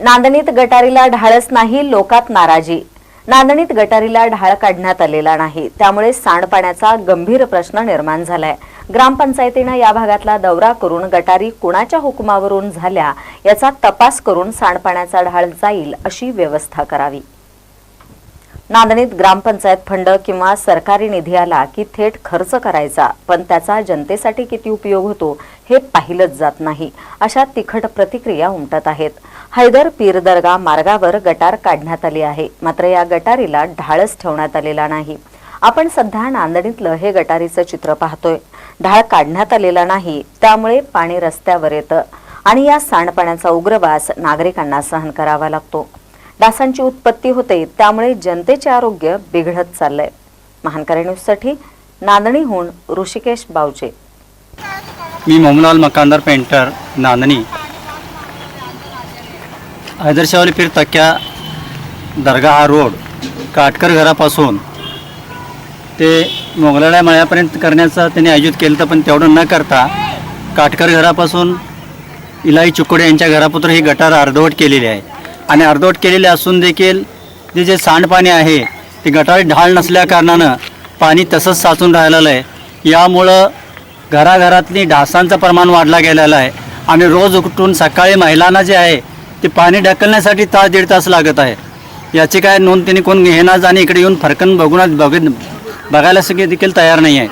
नांदणीत गटारीला ढाळच नाही लोकात नाराजी. नांदणीत गटारीला ढाळ काढण्यात आलेला नाही. त्यामुळे सांडपाण्याचा गंभीर प्रश्न निर्माण झालाय. ग्रामपंचायतीनं या भागातला दौरा करून गटारी कुणाच्या हुकुमावरून झाल्या याचा तपास करून सांडपाण्याचा ढाळ जाईल अशी व्यवस्था करावी. नांदणीत ग्रामपंचायत फंड किंवा सरकारी निधी आला की थेट खर्च करायचा पण त्याचा जनतेसाठी किती उपयोग होतो हे पाहिलंच जात नाही अशा तिखट प्रतिक्रिया उमटत आहेत. हैदर पीर दर्गा मार्गावर गटार काढण्यात आली आहे. मात्र या गटारीला ढाळच ठेवण्यात आलेला नाही. आपण सध्या नांदणीतलं हे गटारीचं चित्र पाहतोय. ढाळ काढण्यात आलेला नाही त्यामुळे पाणी रस्त्यावर येतं आणि या सांडपाण्याचा उग्रवास नागरिकांना सहन करावा लागतो. डासांची उत्पत्ती होते त्यामुळे जनतेचे आरोग्य बिघडत चाललंय. महानकरे न्यूजसाठी नांदणीहून ऋषिकेश बावचे. मी मोमलाल मकानदार पेंटर नांदणी. हैदरशावली पीर तक्या दर्गा हा रोड काटकर घरापासून ते मोगलाड्या मळ्यापर्यंत करण्याचं त्यांनी आयोजित केलं तर पण तेवढं न करता काटकर घरापासून इलाई चुकडे यांच्या घरापुत्र ही गटार अर्धवट केलेली आहे. आणि अर्धवट केलेली असून देखील ते जे सांडपाणी आहे ते गटारी ढाळ नसल्याकारणानं पाणी तसंच साचून राहिलेलं आहे. यामुळं घराघरातली डासांचं प्रमाण वाढला गेलेलं आहे. आणि रोज उठून सकाळी महिलांना जे आहे ते पाणी ढकलण्यासाठी तास दीड तास लागत आहे. याची काय नोंद त्यांनी कोण घेणार? आणि इकडे येऊन फरकन बघून बघ बघायला सगळे देखील तयार नाही आहे.